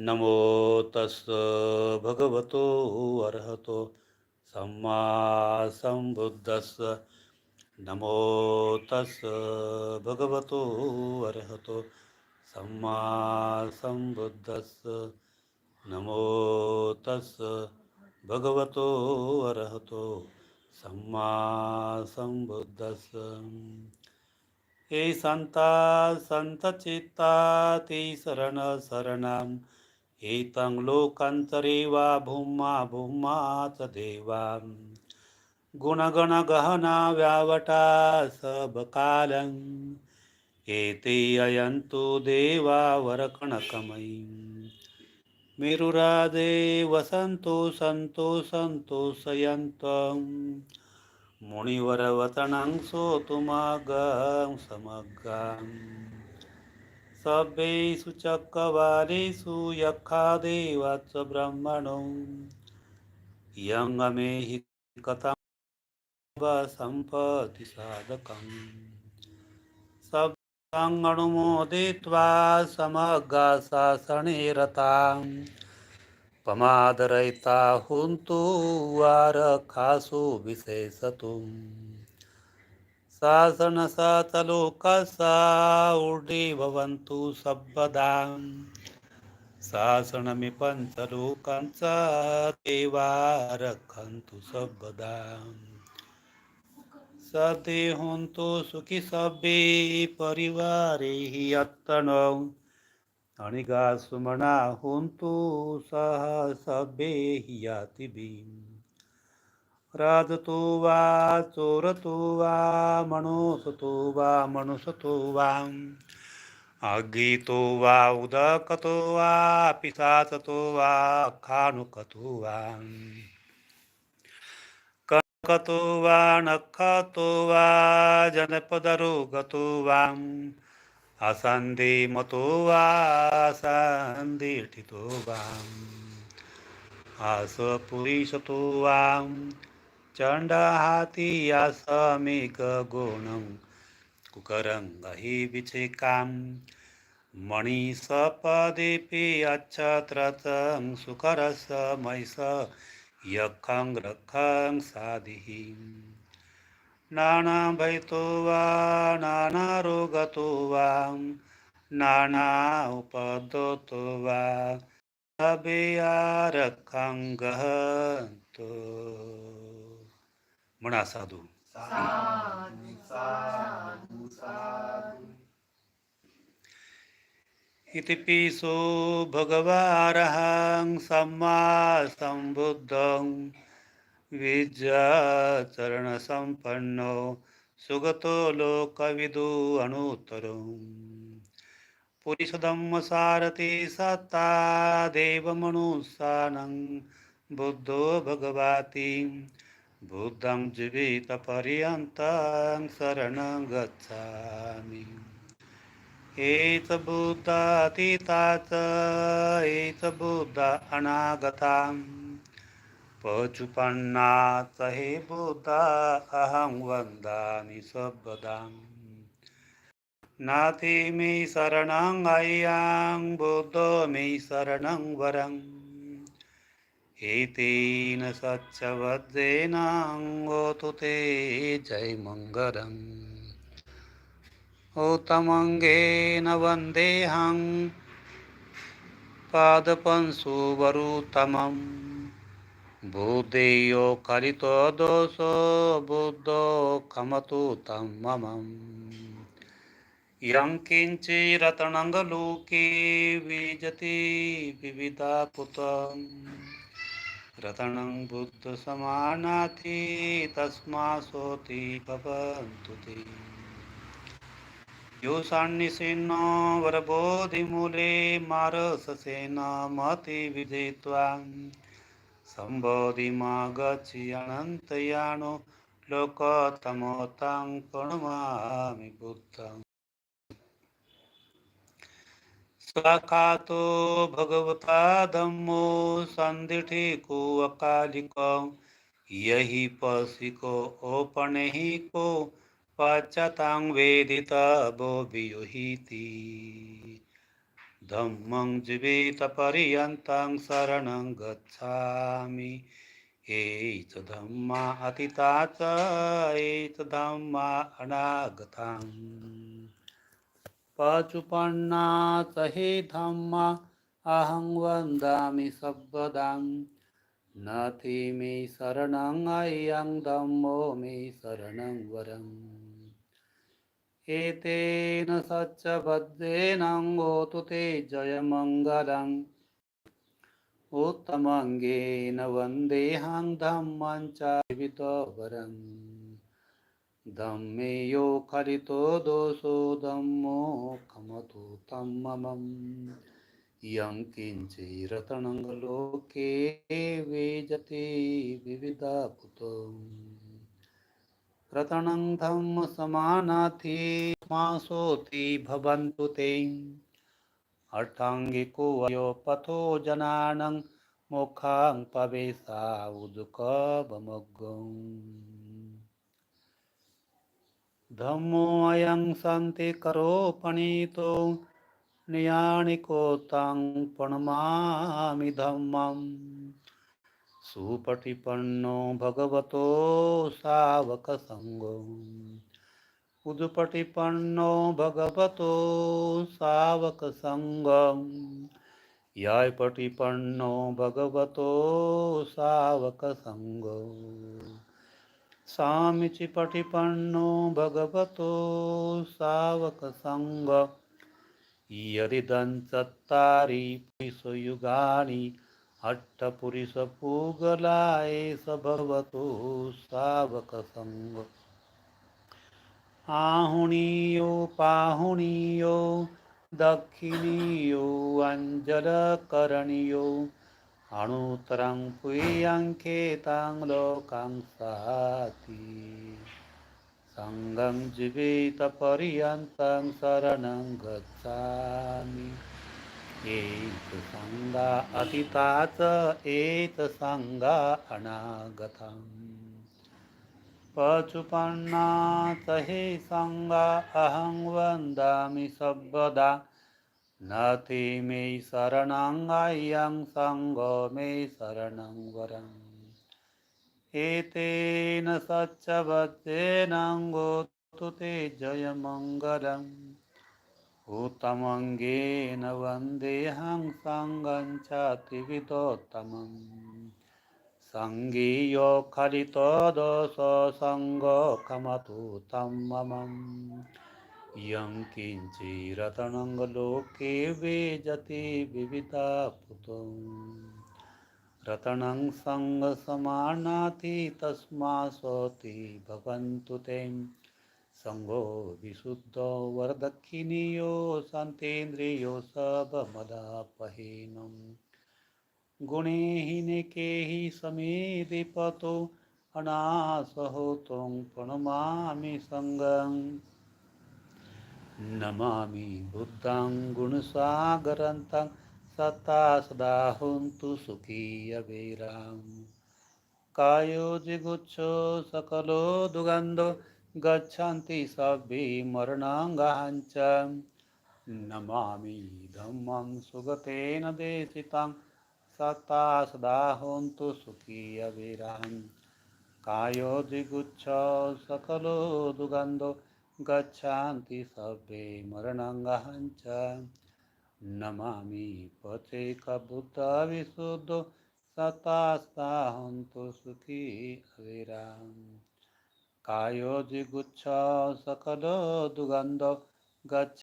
नमो तस् भगवतो अर्हतो। सम्मा संबुद्धस्स नमो तस् भगवतो अर्हतो। सम्मा संबुद्धस्स नमो तस् भगवतो अर्हतो। सम्मा संबुद्धस्स हे संता संत चित्ता ते शरण शरणं। एतं लोकांतरे वा भूमा भूमाच देवा। गुणगणगहना व्यावटा सबकालं। एते अयन्तु देवा वरकणकमयी। मेरुरादे वसन्तो सन्तो सन्तोषयन्तं। मुनिवरवतनं सोतुमागं समग्रम्। सभ्येषु चक्रवालेषु यक्षादेवाच ब्रह्मणो। यङ्गमे हि कथं सम्पति साधकम्। सङ्गणुमोदित्वा समग्रा शासने रताम्। पमादरयिता हुन्तु वारखासु विशेषतुम्। सासनसातलोकसा ऊर्णे भवन्तु सर्वदाम् शासनमि पञ्चलोकांचा देवा रक्षन्तु सर्वदाम् सते हुन्तु सुखी सभ्ये परिवारे हि अत्तनौ अणिगा सुमना हुन्तु सह सभ्ये हि यातिभिः राजतो वा चोरतो वा मनोसतो वा मनुसतो वा अगीतो वा उदकतो वा पिशाचतो वा खानुकतो वा कनकतो वा नखतो वा जनपदरोगतो वा असन्धि मतो वा सन्धिठितो वा आसपुरीशतो वा चण्डहाति आसमेघगुणं कुकरङ्गहि विचेकां। मणिसपदेपि अच्छत्रतं सुकरस मैष यखं रखं साधिः। नानाभयतो वा नानारोगतो वा नाना उपदतो वा रखं गहतो। म्हणा साधू. साधु इति पिसो भगवारहं सम्मा सम्बुद्धं विद्याचरणसम्पन्नो सुगतो लोकविदु अनुत्तरो पुरिषधम्मसारथि सत्ता देवमनुसानं बुद्धो भगवाति बुद्धं जीवितपर्यन्तं शरणं गच्छामि। एत बुद्धातीताच एत बुद्ध पशुपन्ना च हे बुद्धा अहं वन्दामि सर्वदाम् नाति मे शरणं अय्यां बुद्धो मे शरणं वरम्। एतेन सच्चवद्रेण ओतु ते जयमङ्गलम् उत्तमङ्गेन वन्देऽहं पादपंशुवरुतमम् बुद्धेयो कलितो दोषो बुद्धो खमतु तं मम यं किञ्चिरतनङ्गलोके विजति विविधा पुतं रतनं बुद्धसमानाति तस्मा सोति भवन्तु ते। यो सान्निसेन वरबोधिमूले मारससेन मति विदित्वा सम्बोधिमागच्छि अनन्तयानो लोकतमोतां प्रणमामि बुद्धम्। स्वाखातो भगवता धम्मो सन्दिठिको अकालिको यही पसिको ओपणहिको पश्चातां वेदित वो वियुहिति। धम्मं जीवितपर्यन्तं शरणं गच्छामि। एच धम्मा अतिता च एच धम्मा अनागताम्। पचुपन्ना च हे धम्मा अहं वन्दामि सर्वदां न मे शरणं अयं धम्मो मे शरणं वरम्। एतेन सच्चबद्धेन होतु ते जयमङ्गलम्। उत्तमङ्गेन वन्देऽहं धम्मं च वितवरम् धम्मे यो खलितो दोषो धम्मो खमतु तं ममम्। यं किञ्चिरतनं लोके वेजते विविधपुतो रतनं धम्म समानाथि मासोति भवन्तु ते। अष्टाङ्गिको धम्मोऽयं सन्ति पणितो नियाणिको तं प्रणमामि धम्मम्। सुपटिपन्नो भगवतो सावकसङ्गो। उदुपटिपन्नो भगवतो सावकसङ्गम्। यायपटिपन्नो भगवतो सावकसङ्गो। सामिचिपटिपन्नो भगवतो सावकसङ्ग यदिदं चत्तारि पुरुषयुगानि अट्टपुरुषपूगलाय स भगवतो सावकसङ्ग आहुणीयो पाहुणीयो दक्षिणीयो अञ्जलकरणीयो अणुतरं पुय्यङ्खेतां लोकां साति सङ्गं जीवितपर्यन्तं शरणं गच्छामि। एतसङ्गा अतीता च एतसङ्गा अनागतम्। पचुपन्ना च हे सङ्गा अहं वन्दामि सर्वदा न ते मे शरणाङ्गायं सङ्गो मे शरणं वरम् एतेन सच्चवच्चेन गोतु ते जयमङ्गलम्। उत्तमङ्गेन वन्देऽहं सङ्गं च त्रिविधोत्तमम् सङ्गीयो खलितो दोषसङ्गो खमतु तं ममम् यं किञ्चिरतनं लोके वेजति विविधापुतं रतनं सङ्गसमानाति तस्मा सोति भवन्तु ते सङ्गो विशुद्धो वरदक्षिणीयो शान्तेन्द्रियो सबमदापहीनम्। गुणेहिनिके हि समे दीपतो प्रणमामि सङ्गम्। नमामि बुद्धं गुणसागरन्तं सत्ता सदा हन्तु सुखी अवेराम् कायो जिगुच्छो सकलो दुगन्धो गच्छन्ति सभ्ये मरणाङ्गाञ्च नमामि धम्मं सुगतेन देशितं सत्ता सदा हन्तु सुखी अविराम् कायो जिगुच्छ सकलो दुगन्धो गच्छन्ति सभ्ये मरणाङ्गाञ्च नमामि पचैकबुद्धविशुद्धो सत्ता सदा हन्तु सुखी अविराम कायो जिगुच्छ सकलो दुगन्धो गच्छ